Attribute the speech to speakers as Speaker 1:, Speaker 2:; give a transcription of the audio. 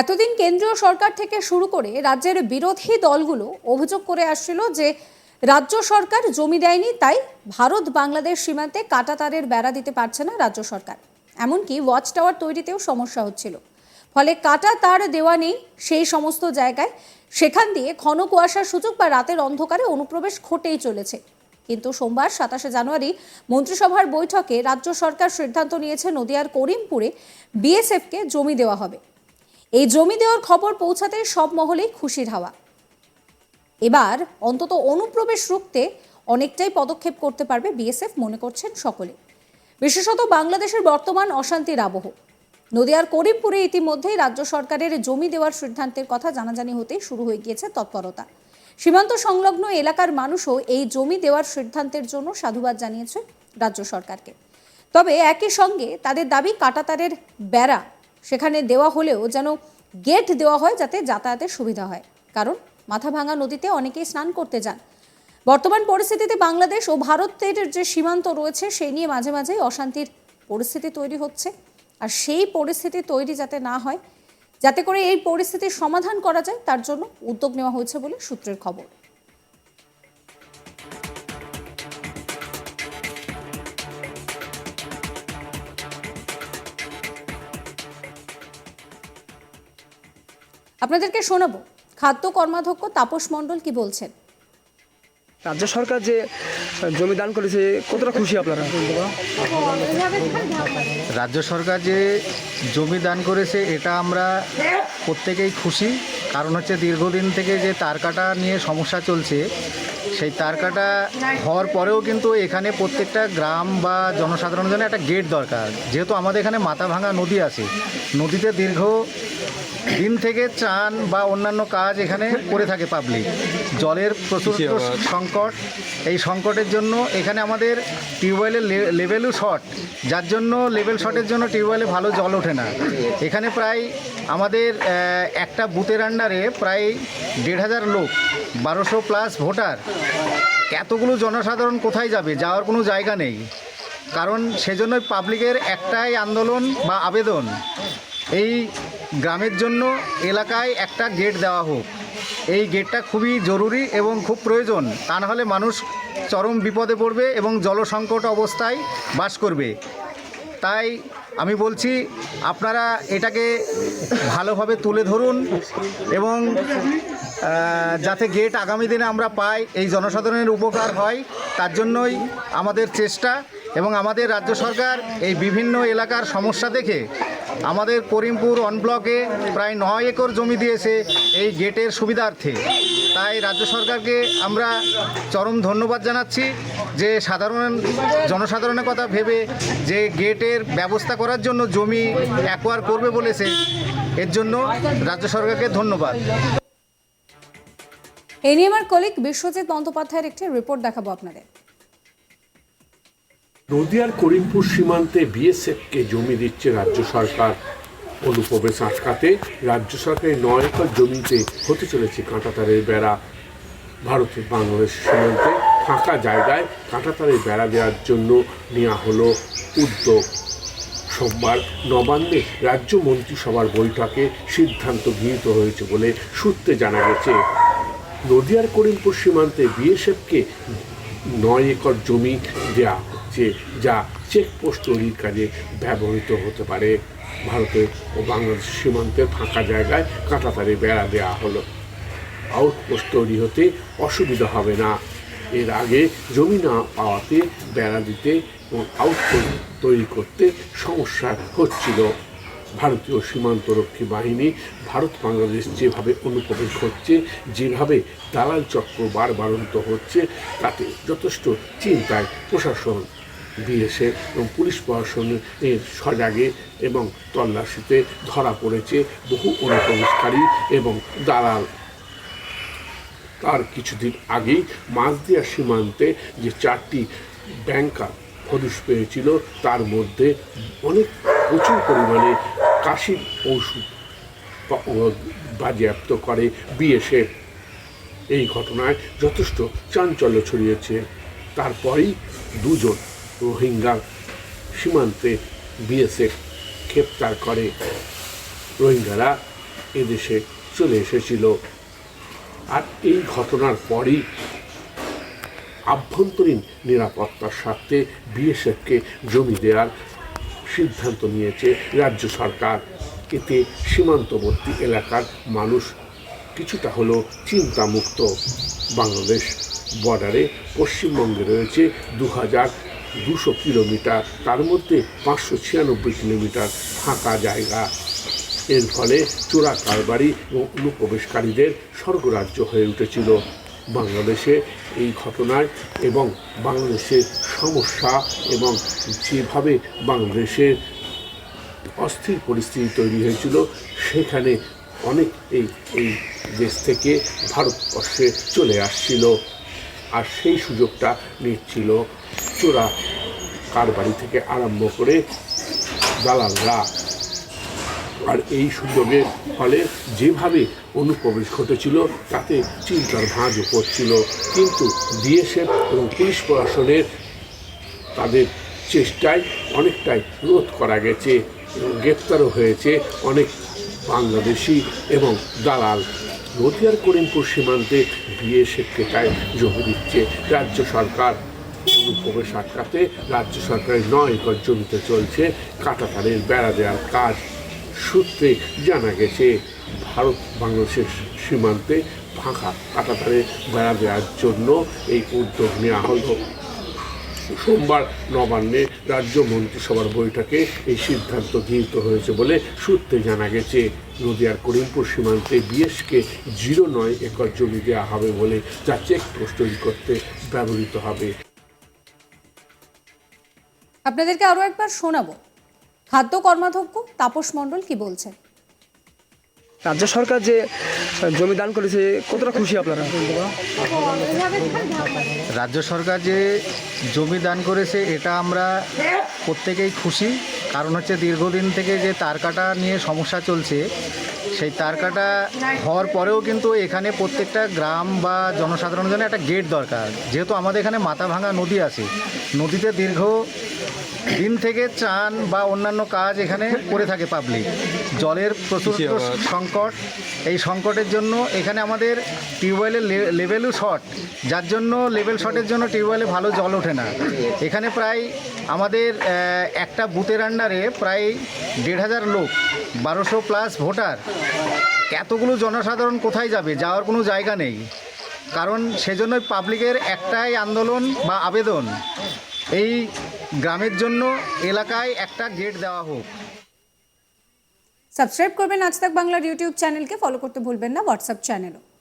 Speaker 1: এতদিন কেন্দ্রীয় সরকার থেকে শুরু করে রাজ্যের বিরোধী দলগুলো অভিযোগ করে আসছিল যে রাজ্য সরকার জমি দেয়নি তাই ভারত বাংলাদেশ সীমান্তে কাটাতারের বেড়া দিতে পারছে না রাজ্য সরকার এমনকি ওয়াচ টাওয়ার তৈরিতেও সমস্যা হচ্ছিল ফলে কাটা তার দেওয়া নেই সেই সমস্ত জায়গায় সেখান দিয়ে ঘন কুয়াশার সুযোগ বা রাতের অন্ধকারে অনুপ্রবেশ ঘটেই চলেছে কিন্তু সোমবার সাতাশে জানুয়ারি মন্ত্রিসভার বৈঠকে রাজ্য সরকার সিদ্ধান্ত নিয়েছে নদিয়ার করিমপুরে বিএসএফকে জমি দেওয়া হবে এই জমি দেওয়ার খবর পৌঁছাতে সব মহলেই খুশির হাওয়া এবার অন্তত অনুপ্রবেশ রুখতে অনেকটাই পদক্ষেপ করতে পারবে বিএসএফ মনে করছেন সকলে বিশেষত বাংলাদেশের বর্তমান অশান্তির আবহ নদিয়ার করিমপুরে ইতিমধ্যেই রাজ্য সরকারের জমি দেওয়ার সিদ্ধান্তের কথা জানাজানি হতেই শুরু হয়ে গিয়েছে তৎপরতা সীমান্ত সংলগ্ন এলাকার মানুষও এই জমি দেওয়ার সিদ্ধান্তের জন্য সাধুবাদ জানিয়েছে রাজ্য সরকারকে তবে একই সঙ্গে তাদের দাবি কাটাতারের বেড়া সেখানে দেওয়া হলেও যেন গেট দেওয়া হয় যাতে যাতায়াতের সুবিধা হয় কারণ মাথা ভাঙা নদীতে অনেকেই স্নান করতে যান বর্তমান পরিস্থিতিতে বাংলাদেশ ও ভারতের যে সীমান্ত রয়েছে সেই নিয়ে মাঝে মাঝে অশান্তির পরিস্থিতি তৈরি হচ্ছে আর সেই পরিস্থিতি তৈরি যাতে না হয় যাতে করে এই পরিস্থিতির সমাধান করা যায় তার জন্য উদ্যোগ নেওয়া হয়েছে বলে সূত্রের খবর আপনাদেরকে শোনাবো খাদ্য কর্মাধ্যক্ষ তাপস মণ্ডল কি বলছেন
Speaker 2: রাজ্য সরকার যে জমি দান করেছে কতটা খুশি আপনারা
Speaker 3: রাজ্য সরকার যে জমি দান করেছে এটা আমরা প্রত্যেকেই খুশি কারণ হচ্ছে দীর্ঘদিন থেকে যে তার কাটা নিয়ে সমস্যা চলছে সেই তার কাটা হওয়ার পরেও কিন্তু এখানে প্রত্যেকটা গ্রাম বা জনসাধারণের জন্য একটা গেট দরকার যেহেতু আমাদের এখানে মাথা ভাঙা নদী আছে নদীতে দীর্ঘ দিন থেকে চান বা অন্যান্য কাজ এখানে করে থাকে পাবলিক জলের প্রচুর সংকট এই সংকটের জন্য এখানে আমাদের টিউবওয়েলের লেভেলও শর্ট যার জন্য লেভেল শর্টের জন্য টিউবওয়েলে ভালো জল ওঠে না এখানে প্রায় আমাদের একটা বুথের আন্ডারে প্রায় দেড় হাজার লোক বারোশো প্লাস ভোটার এতগুলো জনসাধারণ কোথায় যাবে যাওয়ার কোনো জায়গা নেই কারণ সেজন্যই পাবলিকের একটাই আন্দোলন বা আবেদন এই গ্রামের জন্য এলাকায় একটা গেট দেওয়া হোক এই গেটটা খুবই জরুরি এবং খুব প্রয়োজন তা নাহলে মানুষ চরম বিপদে পড়বে এবং জলসংকট অবস্থায় বাস করবে তাই আমি বলছি আপনারা এটাকে ভালোভাবে তুলে ধরুন এবং যাতে গেট আগামী দিনে আমরা পাই এই জনসাধারণের উপকার হয় তার জন্যই আমাদের চেষ্টা এবং আমাদের রাজ্য সরকার এই বিভিন্ন এলাকার সমস্যা দেখে আমাদের করিমপুর অনব্লকে প্রায় নয় একর জমি দিয়েছে এই গেটের সুবিধার্থে তাই রাজ্য সরকারকে আমরা চরম ধন্যবাদ জানাচ্ছি যে সাধারণ জনসাধারণের কথা ভেবে যে গেটের ব্যবস্থা করার জন্য জমি অ্যাকোয়ার করবে বলেছে এর জন্য রাজ্য সরকারকে ধন্যবাদ
Speaker 1: এ নিয়ে আমার কলিক বিশ্বজিৎ বন্দ্যোপাধ্যায়ের একটি রিপোর্ট দেখাবো আপনাদের
Speaker 4: নদিয়ার করিমপুর সীমান্তে বিএসএফকে জমি দিচ্ছে রাজ্য সরকার অনুপ্রবেশ আটকাতে রাজ্য সরকারের নয় একর জমিতে হতে চলেছে কাঁটাতারের বেড়া ভারতের বাংলাদেশ সীমান্তে ফাঁকা জায়গায় কাঁটাতারের বেড়া দেওয়ার জন্য নেওয়া হলো উদ্যোগ সোমবার নবান্নে রাজ্য মন্ত্রিসভার বৈঠকে সিদ্ধান্ত গৃহীত হয়েছে বলে সূত্রে জানা গেছে নদিয়ার করিমপুর সীমান্তে বিএসএফকে নয় একর জমি দেওয়া হচ্ছে যা চেকপোস্ট তৈরির কাজে ব্যবহৃত হতে পারে ভারতের ও বাংলাদেশ সীমান্তের ফাঁকা জায়গায় কাঁটাতারে বেড়া দেওয়া হলো আউটপোস্ট তৈরি হতে অসুবিধা হবে না এর আগে জমি না পাওয়াতে বেড়া দিতে এবং আউটপোস্ট তৈরি করতে সমস্যা হচ্ছিল ভারতীয় সীমান্তরক্ষী বাহিনী ভারত বাংলাদেশ যেভাবে অনুপ্রবেশ হচ্ছে যেভাবে দালাল চক্র বারবারন্ত হচ্ছে তাতে যথেষ্ট চিন্তায় প্রশাসন দিয়েছে এবং পুলিশ প্রশাসনের সজাগে এবং তল্লাশিতে ধরা পড়েছে বহু অনুপ্রবেশকারী এবং দালাল তার কিছুদিন আগেই মাঝদিয়া সীমান্তে যে চারটি ব্যাংকার খরুশ পেয়েছিল তার মধ্যে অনেক প্রচুর পরিমাণে কাশির ঔষধ বাজেয়াপ্ত করে বিএসএ এই ঘটনায় যথেষ্ট চাঞ্চল্য ছড়িয়েছে তারপরেই দুজন রোহিঙ্গা সীমান্তে বিএসএ গ্রেপ্তার করে রোহিঙ্গারা এদেশে চলে এসেছিল আর এই ঘটনার পরই আভ্যন্তরীণ নিরাপত্তার স্বার্থে বিএসএফকে জমি দেওয়ার সিদ্ধান্ত নিয়েছে রাজ্য সরকার এতে সীমান্তবর্তী এলাকার মানুষ কিছুটা হলো চিন্তামুক্ত বাংলাদেশ বর্ডারে পশ্চিমবঙ্গে রয়েছে দু হাজার দুশো কিলোমিটার তার মধ্যে পাঁচশো ছিয়ানব্বই কিলোমিটার ফাঁকা জায়গা এর ফলে চোরা কারবারি এবং অনুপ্রবেশকারীদের স্বর্গরাজ্য হয়ে উঠেছিল বাংলাদেশে এই ঘটনায় এবং বাংলাদেশের সমস্যা এবং যেভাবে বাংলাদেশের অস্থির পরিস্থিতি তৈরি হয়েছিল সেখানে অনেক এই এই দেশ থেকে ভারতবর্ষে চলে আসছিল আর সেই সুযোগটা নিচ্ছিল চোরা কারবারি থেকে আরম্ভ করে দালালরা আর এই সুযোগের ফলে যেভাবে অনুপ্রবেশ ঘটেছিল তাতে চিন্তার ভাঁজও পড়ছিল কিন্তু বিএসএফ এবং পুলিশ প্রশাসনের তাদের চেষ্টায় অনেকটাই রোধ করা গেছে গ্রেপ্তারও হয়েছে অনেক বাংলাদেশি এবং দালাল নদিয়ার করিমপুর সীমান্তে বিএসএফকে তাই জমি দিচ্ছে রাজ্য সরকার অনুপ্রবেশ আটকাতে রাজ্য সরকারের নয় একর জমিতে চলছে কাটাতারের বেড়া দেওয়ার কাজ সূত্রে জানা গেছে ভারত বাংলাদেশের সীমান্তে ফাঁকা কাটাতারে বেড়া দেওয়ার জন্য এই উদ্যোগ নেওয়া হলো সোমবার নবান্নে রাজ্য মন্ত্রিসভার বৈঠকে এই সিদ্ধান্ত গৃহীত হয়েছে বলে সূত্রে জানা গেছে নদিয়ার করিমপুর সীমান্তে বিএসকে জিরো নয় একর জমি দেওয়া হবে বলে যা চেকপোস্ট তৈরি করতে ব্যবহৃত হবে
Speaker 1: আপনাদেরকে আরও একবার শোনাবো খাদ্য কর্মাধ্যক্ষ তাপস মণ্ডল কি বলছেন
Speaker 2: রাজ্য সরকার যে জমি দান করেছে কতটা খুশি আপনারা
Speaker 3: রাজ্য সরকার যে জমি দান করেছে এটা আমরা প্রত্যেকেই খুশি কারণ হচ্ছে দীর্ঘদিন থেকে যে তার কাটা নিয়ে সমস্যা চলছে সেই তার কাটা হওয়ার পরেও কিন্তু এখানে প্রত্যেকটা গ্রাম বা জনসাধারণের জন্য একটা গেট দরকার যেহেতু আমাদের এখানে মাথা ভাঙা নদী আছে নদীতে দীর্ঘ দিন থেকে চান বা অন্যান্য কাজ এখানে করে থাকে পাবলিক জলের প্রচুর সংকট এই সংকটের জন্য এখানে আমাদের টিউবওয়েলের লেভেলও শর্ট যার জন্য লেভেল শর্টের জন্য টিউবওয়েলে ভালো জল ওঠে না এখানে প্রায় আমাদের একটা বুথের আন্ডারে প্রায় দেড় হাজার লোক বারোশো প্লাস ভোটার এতগুলো জনসাধারণ কোথায় যাবে যাওয়ার কোনো জায়গা নেই কারণ সেজন্যই পাবলিকের একটাই আন্দোলন বা আবেদন এই গ্রামের জন্য এলাকায় একটা গেট দেওয়া হোক
Speaker 1: সাবস্ক্রাইব করবেন আজ তাক বাংলার ইউটিউব চ্যানেলকে ফলো করতে ভুলবেন না হোয়াটসঅ্যাপ চ্যানেলও